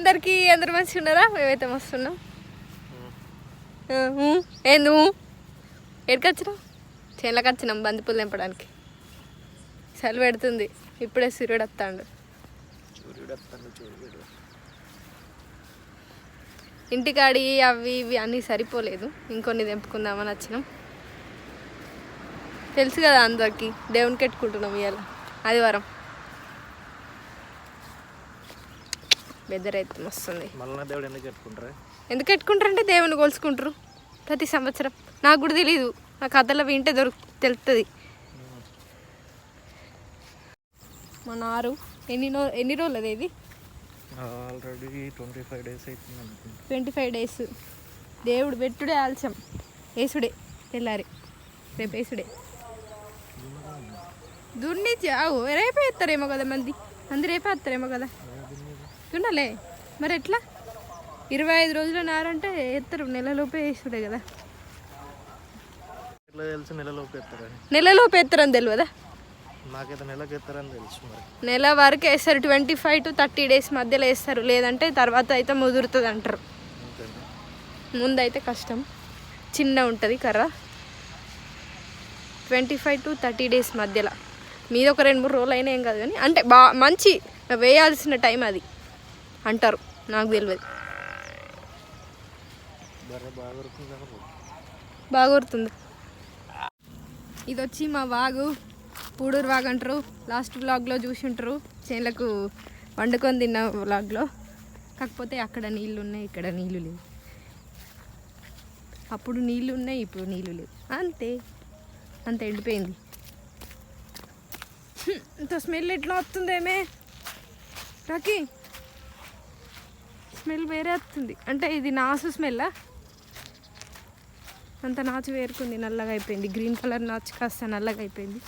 అందరికి అందరు మంచిగా ఉన్నారా మేమైతే మస్తున్నాం. ఏంది? ఎక్కడికి వచ్చినాం చేనులకు వచ్చినాం బంతిపూలు తెంపడానికి. చలి పెడుతుంది. ఇప్పుడే సూర్యుడు వస్తాడు. ఇంటికాడి అవి ఇవి అన్నీ సరిపోలేదు. ఇంకొన్ని తెంపుకుందామని వచ్చినాం. తెలుసు కదా అందరికి దేవునికి పెట్టుకుంటున్నాం ఇవాళ ఆదివారం. వెదర్ అయితే వస్తుంది దేవుడు ఎందుకు పెట్టుకుంటారా? ఎందుకు పెట్టుకుంటారంటే దేవుని కొలుసుకుంటారు ప్రతి సంవత్సరం. నాకు కూడా తెలియదు ఆ కథలో వింటే దొరుకు తెలుస్తుంది మన ఆరు ఎన్ని నో ఎన్ని రోజులు ఇది? ఆల్రెడీ ట్వంటీ ఫైవ్ డేస్ అవుతుంది ట్వంటీ ఫైవ్ డేస్ దేవుడు పెట్టుడే ఆలస్యం. ఏసుడే తెల్లారి. రేపు ఏసుడే. దున్ని చావు రేపే ఎత్తారేమో కదా మంది. మంది రేపే ఎత్తారేమో కదా. దున్నలే మరి ఎట్లా? ఇరవై ఐదు రోజులు నారంటే ఎత్తారు నెలలోపే వేసుడే కదా. ఎట్లా తెలుసు నెలలోపు ఎత్తారని? నెలలోపు ఎత్తారని తెలియదా నాకైతే నెలకు ఎత్తారని తెలుసు మరి. నెల వరకు వేస్తారు twenty five to thirty days మధ్యలో వేస్తారు లేదంటే తర్వాత అయితే ముదురుతుంది అంటారు. ముందైతే కష్టం. చిన్న ఉంటుంది కర్ర. Twenty five to thirty days మధ్యలో. మీద ఒక రెండు మూడు రోజులు అయినా ఏం కాదు కానీ అంటే బా మంచి వేయాల్సిన టైం అది. అంటారు. నాకు తెలియదు బర్రె బాగా ఇది వచ్చి మా వాగు. పూడూరు వాగు అంటారు. లాస్ట్ వ్లాగ్లో చూసి ఉంటారు చేనులకు వండుకొని తిన్న వ్లాగ్లో. కాకపోతే అక్కడ నీళ్ళు ఉన్నాయి ఇక్కడ నీళ్ళు లేవు. అప్పుడు నీళ్ళు ఉన్నాయి ఇప్పుడు నీళ్ళు లేవు. అంతే. అంత ఎండిపోయింది. ఇంత స్మెల్ ఎట్లా వస్తుందేమే? రాకి స్మెల్ వేరే వస్తుంది. అంటే ఇది నాసు స్మెల్లా? అంత నాచు వేరుకుంది నల్లగా అయిపోయింది. గ్రీన్ కలర్ నాచు కాస్త నల్లగా అయిపోయింది.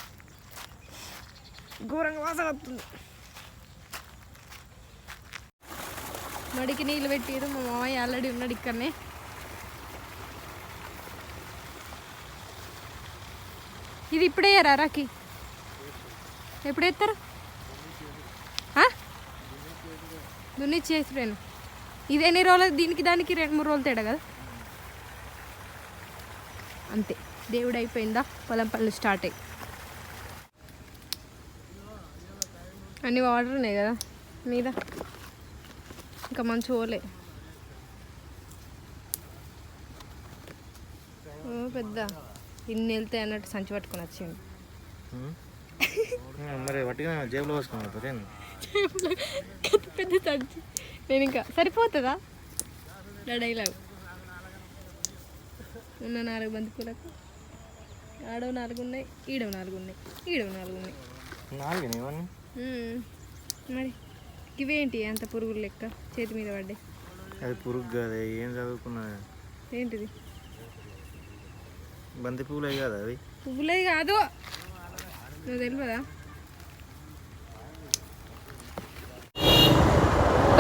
ఘోరంగా వాసన వస్తుంది. మడికి నీళ్ళు పెట్టిరు మా మామయ్య ఆల్రెడీ ఉన్నాడు ఇక్కడనే. ఇది ఇప్పుడే రాకి ఎప్పుడు వేస్తారు దున్నిచ్చి చేసుడేను ఇది ఎన్ని రోజులు? దీనికి దానికి రెండు మూడు రోజులు తేడా కదా. అంతే. దేవుడు అయిపోయిందా? పొలం పనులు స్టార్ట్ అయ్యి. అన్ని వాటర్ ఉన్నాయి కదా మీద? ఇంకా మంచి ఓలే ఓ పెద్ద. ఇన్ని వెళ్తాయి అన్నట్టు సంచి పట్టుకొని వచ్చింది మరి వట్టిగా జేబులో వేసుకుని అవుతుంది పెద్ద పెద్ద సంచి. నేను ఇంకా సరిపోతుందా? నా డైలాగ్ ఉన్న నాలుగు బంతి పూలకు ఆడో నాలుగు ఉన్నాయి ఈడో నాలుగు ఉన్నాయి ఈడో నాలుగు ఉన్నాయి. మరి ఇవేంటి అంత పురుగులు లెక్క చేతి మీద పడ్డాయి? అది పురుగు కాదు ఏం చదువుకున్నా ఏంటిది? బంతి పువ్వులు కదా అవి? పువ్వులే కాదు. నువ్వు తెలియదా?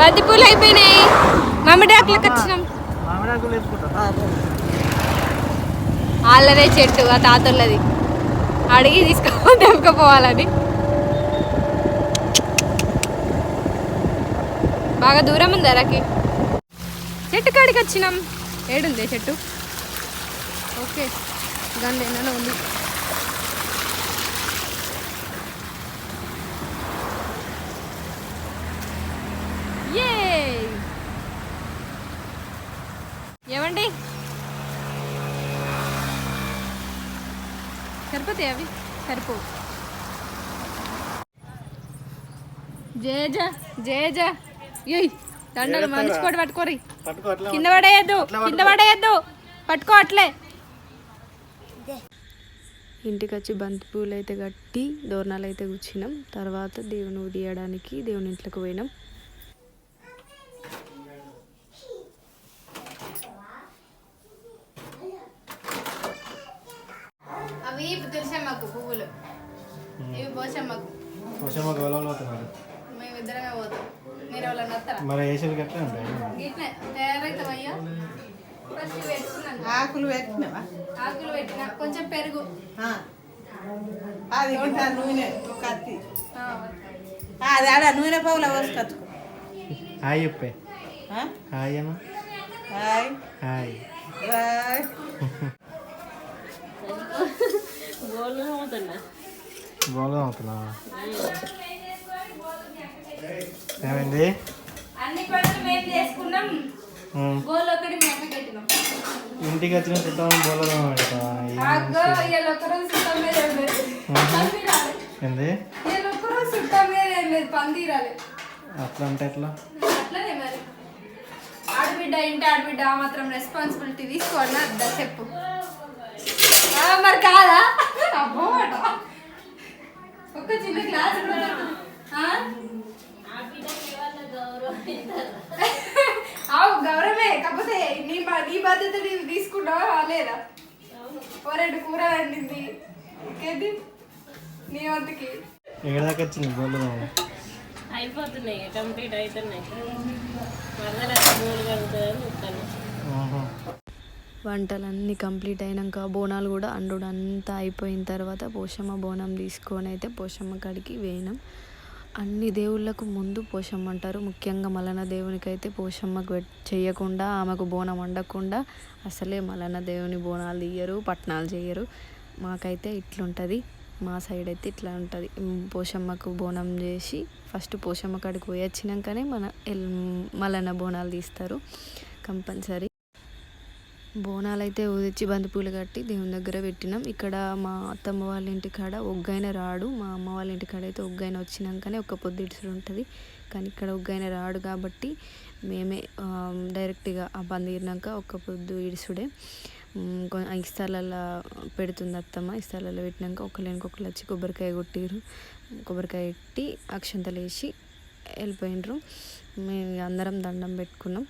బంతి పూలు అయిపోయినాయి. మామిడి ఆకులకు వచ్చినాం వాళ్ళదే చెట్టు ఆ తాతోళ్ళది. అడిగి తీసుకో తెంపుకోపోవాలని. బాగా దూరం ఉంది అరకి చెట్టు కాడికి వచ్చినాం. ఏడుంది చెట్టు? ఓకే. దాని ఏమైనా ఉంది ఏ ఏమండి? సరిపోతాయి అవి? సరిపోవు. జేజ జేజ. ఏయ్ దండలు మంచి కూడా పట్టుకోరి. కింద పడేయద్దు కింద పడేయద్దు. పట్టుకో అట్లే. ఇంటికి వచ్చి బంతి పూలు అయితే కట్టి దోరణాలు అయితే కూర్చున్నాం తర్వాత దేవుని ఉడియడానికి దేవుని ఇంట్లోకి పోయినాం అవి తులసమ్మకు పువ్వులు. ఇవి పోసమ్మకు వర్షం ఒక గొలవలు అవుతున్నారు మేము ఇద్దరమే పోతాం. మీరు వాళ్ళని వస్తారా? మరి వేసేది ఎట్లా ఉంటాయి? గిట్లే. తయారైతామయ్యా ఫస్ట్ పెట్టుకున్నాను ఆకులు పెట్టినవా? ఆకులు పెట్టిన. కొంచెం పెరుగు. ఆ. అది ఇంకా నూనె ఒక ఆ, అది ఆడ నూనె పౌల పోసుకొచ్చుకో హాయ్ చెప్పే? హాయ్ అన్న హాయ్. హాయ్. బాయ్. బాగా అవుతున్నా. ఏమైంది? అన్ని పనులు మేము చేసుకున్నాం. ఉమ్. గోల్ ఒకటి మేము పెట్టినాం. ఇంటికి వచ్చిన చుట్టాం బోలలో పెడతావా అగ్గో ఇవాళ ఒక్కరోజు చుట్టం మీద ఏం లేదు. పంది రాలే ఏంది? ఇవాళ ఒక్కరోజు చుట్టం మీద ఏం లేదు పంది రాలే అట్లా అంటే ఎట్లా ఆడబిడ్డ ఇంటి ఆడబిడ్డ మాత్రం రెస్పాన్సిబిలిటీ అద్దా చెప్పు. మరి కాదా? అబ్బో అట. ఒక్క చిన్న క్లాస్? అవు గౌరవమే. కాకపోతే నీ బా- నీ బాధ్యత నీవు తీసుకుంటావా లేదా ఓ రెండు కూర వండింది. ఇంకేంటి? నీ వంతుకి. ఎక్కడ దాకా వచ్చింది బోలో అయిపోతున్నాయి కంప్లీట్ అవుతున్నాయి. వంటలన్నీ కంప్లీట్ అయినాక బోనాలు కూడా అండుడు అంతా అయిపోయిన తర్వాత పోషమ్మ బోనం తీసుకొని అయితే పోషమ్మ కాడికి వేయినాం. అన్ని దేవుళ్ళకు ముందు పోషమ్మ అంటారు. ముఖ్యంగా మలన దేవునికి అయితే పోషమ్మకు చేయకుండా ఆమెకు బోనం వండకుండా అసలే మలన దేవుని బోనాలు తీయరు పట్నాలు చేయరు మాకైతే ఇట్లుంటుంది. మా సైడ్ అయితే ఇట్లా ఉంటుంది. పోషమ్మకు బోనం చేసి ఫస్ట్ పోషమ్మ కాడికి పోయి వచ్చినాకనే మన ఎల్ మలన బోనాలు తీస్తారు. కంపల్సరీ. బోనాలు అయితే ఊదిచ్చి బంతిపూలు కట్టి దేవుని దగ్గర పెట్టినాం. ఇక్కడ మా అత్తమ్మ వాళ్ళ ఇంటి కాడ ఒగ్గైన రాడు. మా అమ్మ వాళ్ళ ఇంటి కాడ అయితే ఒగ్గైన వచ్చినాకనే ఒక పొద్దు ఇడుసుడు ఉంటుంది. కానీ ఇక్కడ ఒగ్గైన రాడు కాబట్టి మేమే డైరెక్ట్గా ఆ బంద్ తీరినాక ఒక్క పొద్దు ఇడుసుడే. ఉమ్, ఇస్తాలలో పెడుతుంది అత్తమ్మ. ఇస్తాలలో పెట్టినాక ఒకళ్ళనికొకళ్ళు వచ్చి కొబ్బరికాయ కొట్టిరు కొబ్బరికాయ పెట్టి అక్షంతలు వేసి వెళ్ళిపోయినరు మేము అందరం దండం పెట్టుకున్నాం.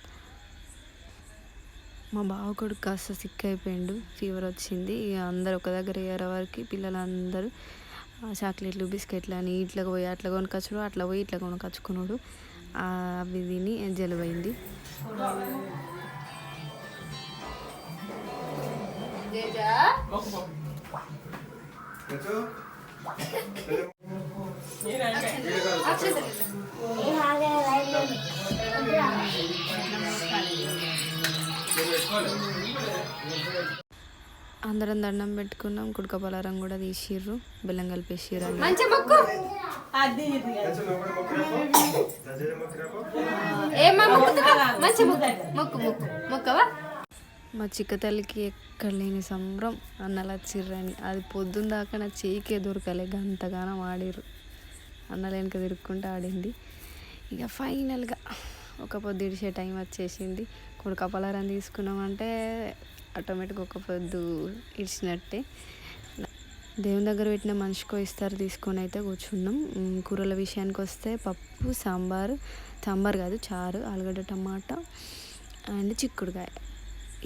మా బావ కొడుకు కాస్త సిక్ అయిపోయిండు ఫీవర్ వచ్చింది. ఇక అందరు ఒక దగ్గర అయ్యారు వరకు పిల్లలందరూ ఆ చాక్లెట్లు బిస్కెట్లు అని ఇట్లా పోయి అట్లా కొనుకొచ్చుడు అట్లా పోయి ఇట్లా కొనుకొచ్చుకున్నాడు. అవి తిని జలుబైంది అందరం దండం పెట్టుకున్నాం కుడక పలారం కూడా తీసిర్రు బెల్లం కలిపేసిర్రు అలా మంచి మొక్కు. అది ఇది ఏమా మొక్కుతున్నా మంచి మొక్కు. మొక్కు మొక్కు. మొక్కవా? మా చిక్క తల్లికి ఎక్కడ లేని సంబరం అన్నలు వచ్చిర్రని. అది పొద్దున్న దాకా నా చేయికే దొరకలే గంతగానం ఆడిర్రు. అన్నలు వెనక తిరుక్కుంటూ ఆడింది. ఇక ఫైనల్గా ఒక పొద్దు ఇడిచే టైం వచ్చేసింది. కొడుకు పలారం తీసుకున్నామంటే ఆటోమేటిక్గా ఒక పొద్దు ఇడిచినట్టే. దేవుని దగ్గర పెట్టిన మనిషికో ఇస్తారు తీసుకొని అయితే కూర్చున్నాం. కూరల విషయానికి వస్తే పప్పు సాంబార్ సాంబార్ కాదు చారు ఆలుగడ్డ టమాటా అండ్ చిక్కుడుకాయ.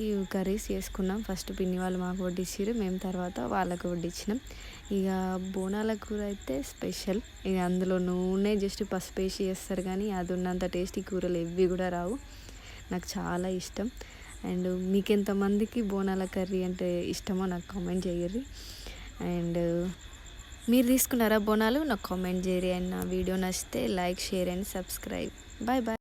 ఈ కర్రీస్ చేసుకున్నాం. ఫస్ట్ పిన్ని వాళ్ళు మాకు వడ్డించారు మేము తర్వాత వాళ్ళకు వడ్డించినాం ఇక బోనాల కూర అయితే స్పెషల్. ఇక అందులో నూనె జస్ట్ పసుపు వేసి చేస్తారు కానీ అది ఉన్నంత టేస్టీ కూరలు ఇవి కూడా రావు. నాకు చాలా ఇష్టం. అండ్ మీకు ఎంతమందికి బోనాల కర్రీ అంటే ఇష్టమో నాకు కామెంట్ చేయర్రి అండ్ మీరు తీసుకున్నారా బోనాలు? నాకు కామెంట్ చేయరు అండ్ నా వీడియో నచ్చితే like share and subscribe. Bye bye.